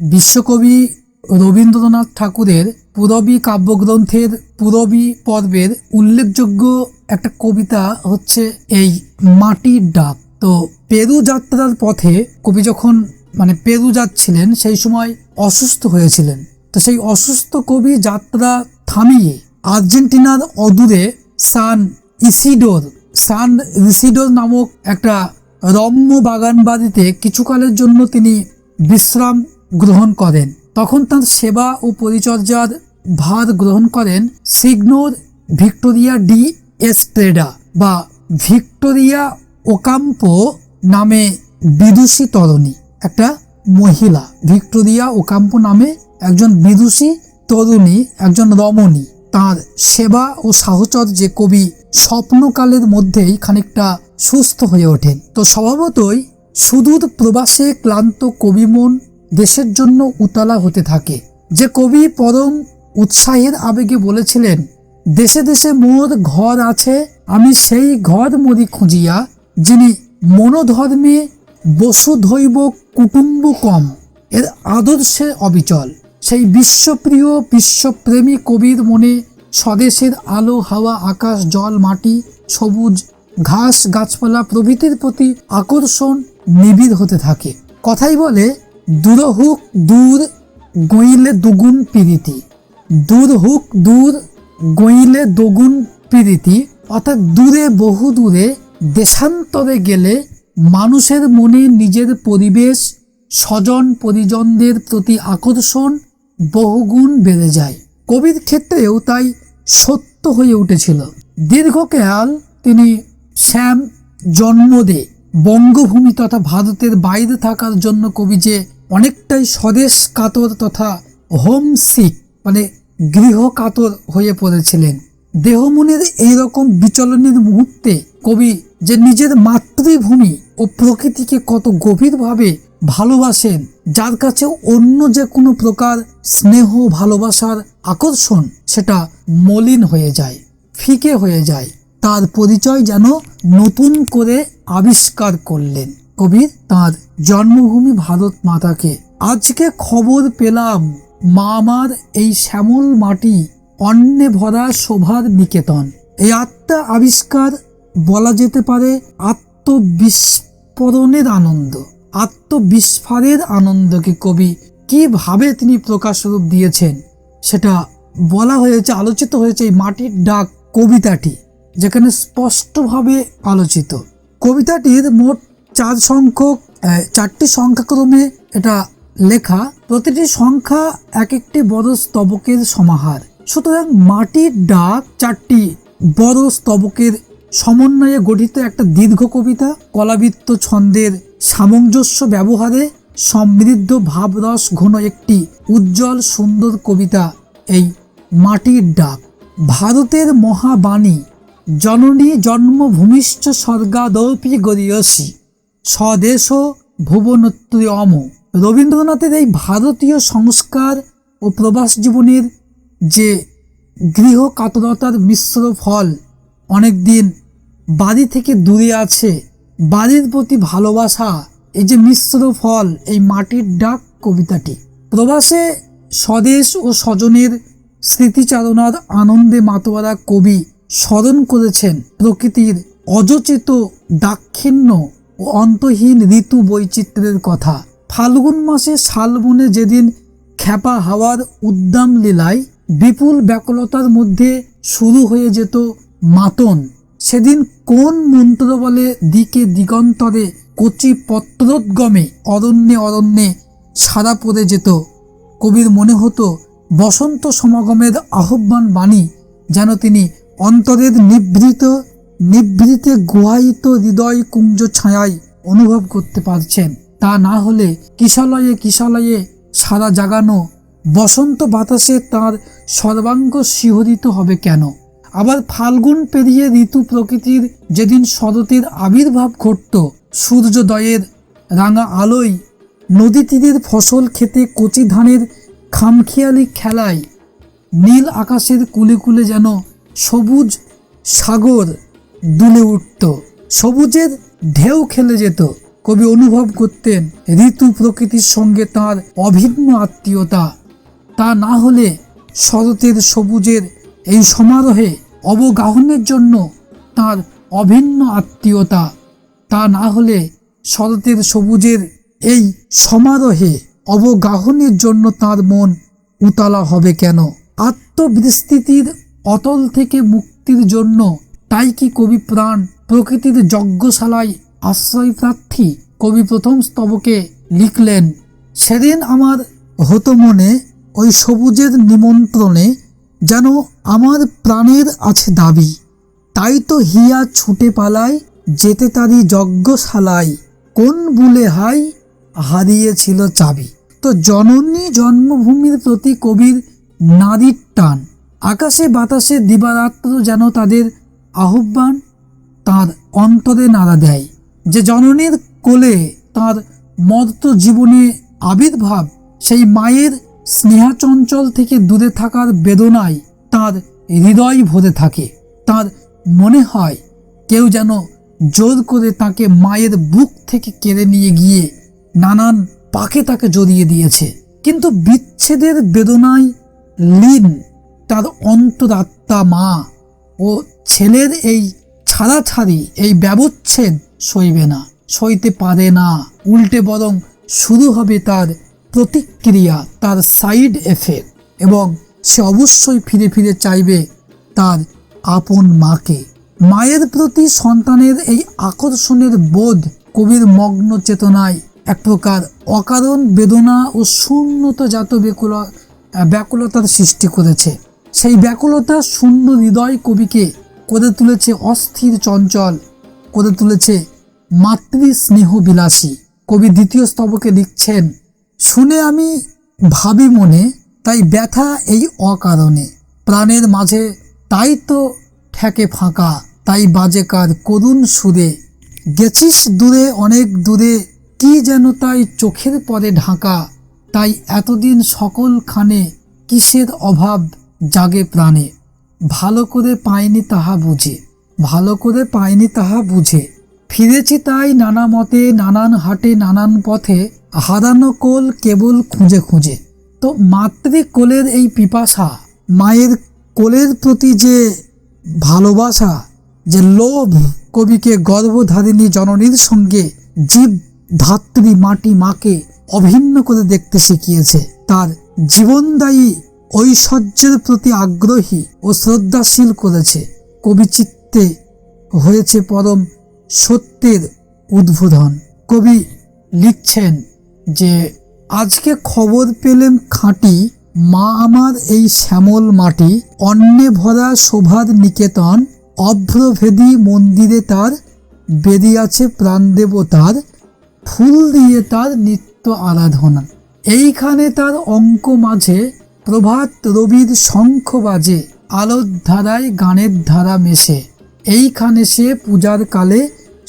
বিশ্বকবি রবীন্দ্রনাথ ঠাকুরের পুরবী কাব্যগ্রন্থের পুরবী পর্বের উল্লেখযোগ্য একটা কবিতা হচ্ছে এই মাটির ডাক তো পেরু যাত্রার পথে কবি যখন মানে পেরু যাচ্ছিলেন, সেই সময় অসুস্থ হয়েছিলেন। তো সেই অসুস্থ কবি যাত্রা থামিয়ে আর্জেন্টিনার অদূরে সান ইসিডোর, সান রিসিডোর নামক একটা রম্য বাগান বাড়িতে কিছুকালের জন্য তিনি বিশ্রাম গ্রহণ করেন। তখন তার সেবা ও পরিচর্যার ভার গ্রহণ করেন সিগনোর ভিক্টোরিয়া ডি এস্ট্রেডা বা ভিক্টোরিয়া ওকাম্পো নামে বিদুষী তরুণী, একটা মহিলা। ভিক্টোরিয়া ওকাম্পো নামে একজন বিদুষী তরুণী, একজন রমণী। তার সেবা ও সাহচর্যে কবি স্বপ্নকালের মধ্যেই খানিকটা সুস্থ হয়ে ওঠেন। তো স্বভাবতই সুদূর প্রবাসে ক্লান্ত কবি মন দেশের জন্য উতলা হতে থাকে। যে কবি পরম উৎসাহের আবেগে বলেছিলেন, দেশে দেশে মোর ঘর আছে, আমি সেই ঘর মরি খুঁজিয়া, যিনি মনোধর্মে বসুধৈব কুটুম্বকম এর আদর্শে অবিচল। সেই বিশ্বপ্রিয়, বিশ্বপ্রেমী কবির মনে স্বদেশের আলো, হাওয়া, আকাশ, জল, মাটি, সবুজ ঘাস, গাছপালা প্রভৃতির প্রতি আকর্ষণ নিবিড় হতে থাকে। কথাই বলে দূর হুক দূর গইলে দুগুণ প্রীতি। দূর হুক দূর গইলে দুগুণ প্রীতি। অর্থাৎ দূরে বহু দূরে, দেশান্তরে গেলে মানুষের মনে নিজের পরিবেশ, স্বজন পরিজনদের প্রতি আকর্ষণ বহুগুণ বেড়ে যায়। কবির ক্ষেত্রেও তাই সত্য হয়ে উঠেছিল। দীর্ঘকাল তিনি শ্যাম জন্মদে বঙ্গভূমি তথা ভারতের বাইরে থাকার জন্য কবি যে অনেকটাই স্বদেশ কাতর তথা হোম সিক মানে গৃহ কাতর হয়ে পড়েছিলেন। দেহমনের এইরকম বিচলনের মুহূর্তে কবি যে নিজের মাতৃভূমি ও প্রকৃতিকে কত গভীরভাবে ভালোবাসেন, যার কাছে অন্য যে কোনো প্রকার স্নেহ ভালোবাসার আকর্ষণ, সেটা মলিন হয়ে যায়, ফিকে হয়ে যায়। তার পরিচয় যেন নতুন করে আবিষ্কার করলেন। কবির তার জন্মভূমি ভারত মাতাকে। আজকে খবর পেলাম মা আমার এই শ্যামল মাটি অন্নে ভরা শোভার নিকেতন এই আত্মা আবিষ্কার বলা যেতে পারে আত্মবিস্ফোরণের আনন্দ। আত্মবিস্ফারের আনন্দকে কবি? কীভাবে তিনি প্রকাশরূপ দিয়েছেন? সেটা বলা হয়েছে, আলোচিত হয়েছে এই মাটির ডাক কবিতাটি, যেখানে স্পষ্টভাবে আলোচিত। কবিতাটির মোট চার সংখ্যক চারটি সংখ্যাক্রমে এটা লেখা। প্রতিটি সংখ্যা এক একটি বড় স্তবকের সমাহার। সুতরাং মাটির ডাক চারটি বড় স্তবকের সমন্বয়ে গঠিত একটা দীর্ঘ কবিতা। কলাবৃত্ত ছন্দের সামঞ্জস্য ব্যবহারে সমৃদ্ধ ভাবরস ঘন একটি উজ্জ্বল সুন্দর কবিতা এই মাটির ডাক। ভারতের মহাবাণী, জননী জন্মভূমিশ্চ স্বর্গাদপি গরিয়সী স্বদেশ ভুবনত্রয়ম রবীন্দ্রনাথের এই ভারতীয় সংস্কার ও প্রবাস জীবনের যে গৃহ কাতরতার মিশ্র ফল অনেকদিন বাড়ি থেকে দূরে আছে, বাড়ির প্রতি ভালোবাসা, এই যে মিশ্র ফল, এই মাটির ডাক কবিতাটি। প্রবাসে স্বদেশ ও স্বজনের স্মৃতিচারণার আনন্দে মাতোয়ারা কবি স্মরণ করেছেন প্রকৃতির অযচিত দাক্ষিণ্য ও অন্তহীন ঋতু বৈচিত্র্যের কথা। ফাল্গুন মাসে শালবনে যেদিন খ্যাপা হাওয়ার উদ্দাম লীলায় বিপুল ব্যাকুলতার মধ্যে শুরু হয়ে যেত মাতন, সেদিন কোন মন্ত্র বলে দিকে দিগন্তরে কচি পত্রোদ্গমে অরণ্যে অরণ্যে সারা পড়ে যেত। কবির মনে হতো বসন্ত সমাগমের আহ্বান বাণী যেন তিনি অন্তরের নিভৃত নিভৃতে গুহায়িত হৃদয় কুঞ্জ ছায়ায় অনুভব করতে পারছেন। তা না হলে কিশলয়ে কিশলয়ে সারা জাগানো বসন্ত বাতাসে তার সর্বাঙ্গ শিহরিত হবে কেন? আবার ফাল্গুন পেরিয়ে ঋতু প্রকৃতির যেদিন শরতের আবির্ভাব ঘটত, সূর্যোদয়ের রাঙা আলোয় নদী তীরের ফসল খেতে কচি ধানের খামখেয়ালি খেলায় নীল আকাশের কুলে কুলে যেন সবুজ সাগর দুলে উঠত। সবুজের ঢেউ খেলে যেত। কবি অনুভব করতেন ঋতু প্রকৃতির সঙ্গে তার অভিন্ন আত্মীয়তা। তা না হলে শরতের সবুজের এই সমারোহে অবগাহনের জন্য তার অভিন্ন আত্মীয়তা। তা না হলে শরতের সবুজের এই সমারোহে অবগাহনের জন্য তার মন উতলা হবে কেন? আত্মবিস্তৃতির অতল থেকে মুক্তির জন্য তাই কি কবি প্রাণ প্রকৃতির যজ্ঞশালায় আশ্রয় প্রার্থী কবি প্রথম স্তবকে লিখলেন, সেদিন আমার হতো মনে ওই সবুজের নিমন্ত্রণে যেন আমার প্রাণের আছে দাবি। তাই তো হিয়া ছুটে পালায় যেতে তারি যজ্ঞশালায়, কোন বুলে হাই হারিয়েছিল চাবি। তো জননী জন্মভূমির প্রতি কবির নারীর টান, আকাশে বাতাসে দিবারাত্র যেন তাদের আহ্বান তার অন্তরে নাড়া দেয়। যে জননীর কোলে তার মর্ত জীবনে আবির্ভাব, সেই মায়ের স্নেহাচঞ্চল থেকে দূরে থাকার বেদনায় তার হৃদয় ভরে থাকে। তার মনে হয় কেউ যেন জোর করে তাকে মায়ের বুক থেকে কেড়ে নিয়ে গিয়ে নানান পাকে তাকে জড়িয়ে দিয়েছে। কিন্তু বিচ্ছেদের বেদনায় লীন তার অন্তরাত্মা মা ও ছেলের এই ছাড়াছাড়ি, এই ব্যবচ্ছেদ সইবে না, সইতে পারে না। উল্টে বরং শুরু হবে তার প্রতিক্রিয়া, তার সাইড এফেক্ট এবং সে অবশ্যই ফিরে ফিরে চাইবে তার আপন মাকে। মায়ের প্রতি সন্তানের এই আকর্ষণের বোধ কবির মগ্ন চেতনায় এক প্রকার অকারণ বেদনা ও শূন্যতাজাত ব্যাকুলতার সৃষ্টি করেছে। সেই ব্যাকুলতা শূন্য হৃদয় কবিকে করে তুলেছে অস্থির চঞ্চল করে তুলেছে মাতৃ স্নেহ বিলাসী কবি দ্বিতীয় স্তবকে লিখছেন, শুনে আমি ভাবি মনে, তাই ব্যথা এই অকারণে। প্রাণের মাঝে তাই তো ঠেকে ফাঁকা, তাই বাজে কার করুণ সুরে। গেছিস দূরে, অনেক দূরে, কি যেন তাই চোখের পরে ঢাকা। তাই এতদিন সকলখানে কিসের অভাব জাগে প্রাণে। ভালো করে পাইনি তাহা বুঝে, ভালো করে পাইনি তাহা বুঝে। ফিরেছি তাই নানা মতে, নানান হাটে, নানান পথে, হারানো কোল কেবল খুঁজে খুঁজে। তো মাতৃকোলের এই পিপাসা, মায়ের কোলের প্রতি যে ভালোবাসা, যে লোভ, কবিকে গর্ভধারিণী জননীর সঙ্গে জীব ধাত্রী মাটি মাকে অভিন্ন করে দেখতে শিখিয়েছে, তার জীবনদায়ী ঐশ্বর্যের প্রতি আগ্রহী ও শ্রদ্ধাশীল করেছে। কবি চিত্তে হয়েছে পরম সত্যের উদ্বোধন। কবি লিখছেন যে, আজকে খবর পেলেম খাঁটি, মা আমার এই শ্যামল মাটি, অন্নে ভরা শোভার নিকেতন, অভ্রভেদী মন্দিরে তার বেরিয়াছে প্রাণ দেবতার ফুল দিয়ে তার নিত্য আরাধনা। এইখানে তার অঙ্ক মাঝে প্রভাত রবির শঙ্খ বাজে আলোর ধারায় গানের ধারা মেশে। এইখানে সে পূজার কালে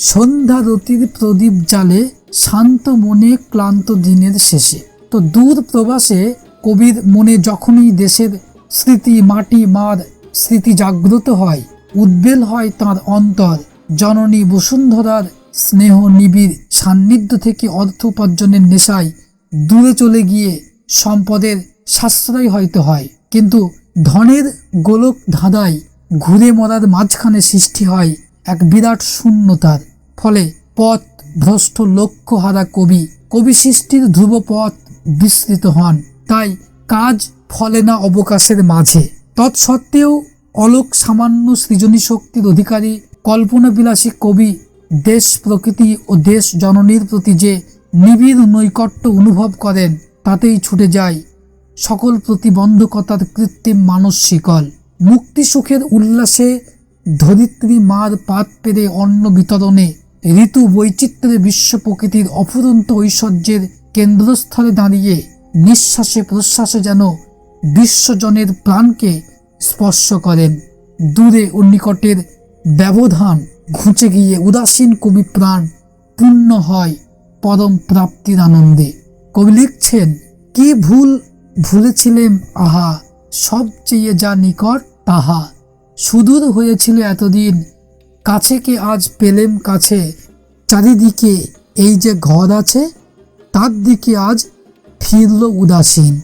সন্ধ্যা রতির প্রদীপ জালে শান্ত মনে ক্লান্ত দিনের শেষে। তো দূর প্রবাসে কবির মনে যখনই দেশের স্মৃতি, মাটি, মার স্মৃতি জাগ্রত হয়, উদ্বেল হয় তার অন্তর। জননী বসুন্ধরার স্নেহ নিবিড় সান্নিধ্য থেকে অর্থ উপার্জনের নেশায় দূরে চলে গিয়ে সম্পদের সাশ্রয় হয়তো হয়, কিন্তু ধনের গোলক ধাঁধায় ঘুরে মরার মাঝখানে সৃষ্টি হয় এক বিরাট শূন্যতার। ফলে পথ ভ্রষ্ট লক্ষ্য হারা কবি কবি সৃষ্টির ধ্রুব পথ বিস্তৃত হন। তাই কাজ ফলে না অবকাশের মাঝে। তৎসত্ত্বেও অলোক সামান্য সৃজনী শক্তির অধিকারী, কল্পনাবিলাসী কবি, দেশ প্রকৃতি ও দেশ জননীর প্রতি যে নিবিড় নৈকট্য অনুভব করেন, তাতেই ছুটে যায় সকল প্রতিবন্ধকতার কৃত্রিম মানস শিকল। মুক্তি সুখের উল্লাসে ধরিত্রী মার পাত পেরে অন্ন বিতরণে ঋতু বৈচিত্র্যে বিশ্ব প্রকৃতির অফুরন্ত ঐশ্বর্যের কেন্দ্রস্থলে দাঁড়িয়ে নিঃশ্বাসে প্রশ্বাসে যেন বিশ্বজনের প্রাণকে স্পর্শ করেন। দূরে ও নিকটের ব্যবধান ঘুঁচে গিয়ে উদাসীন কবি প্রাণ পূর্ণ হয় পরম প্রাপ্তির আনন্দে। কবি লিখছেন, কি ভুল ভুলেছিলেম আহা, সব চেয়ে যা নিকট, তাহা। সুদূর হয়েছিল এতদিন। কাছে কে আজ পেলেম কাছে? চারিদিকে এই যে ঘর আছে, তার দিকে আজ ফিরল উদাসীন।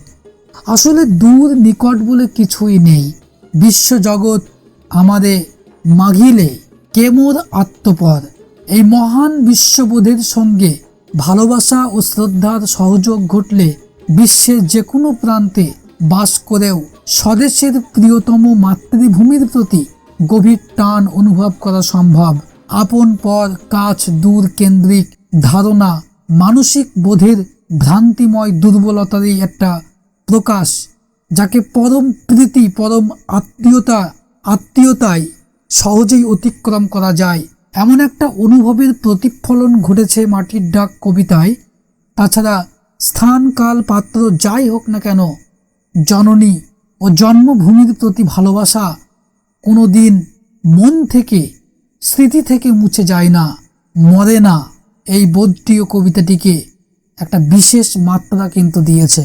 আসলে দূর নিকট বলে কিছুই নেই। বিশ্বজগৎ আমাদের মাঘিলে কেমোর আত্মপর। এই মহান বিশ্ববোধের সঙ্গে ভালোবাসা ও শ্রদ্ধার সহযোগ ঘটলে বিশ্বের যে কোনো প্রান্তে বাস করেও স্বদেশের প্রিয়তম মাতৃভূমির প্রতি গভীর টান অনুভব করা সম্ভব। আপন পর কাছ দূর কেন্দ্রিক ধারণা মানসিক বোধের ভ্রান্তিময় দুর্বলতারই একটা প্রকাশ, যাকে পরম প্রীতি, পরম আত্মীয়তা আত্মীয়তায় সহজেই অতিক্রম করা যায়। এমন একটা অনুভবের প্রতিফলন ঘটেছে মাটির ডাক কবিতায়। তাছাড়া স্থান কাল পাত্র যাই হোক না কেন, জননী ও জন্মভূমির প্রতি ভালোবাসা কোনো দিন মন থেকে, স্মৃতি থেকে মুছে যায় না, মরে না। এই বোধটিও কবিতাটিকে একটা বিশেষ মাত্রা কিন্তু দিয়েছে।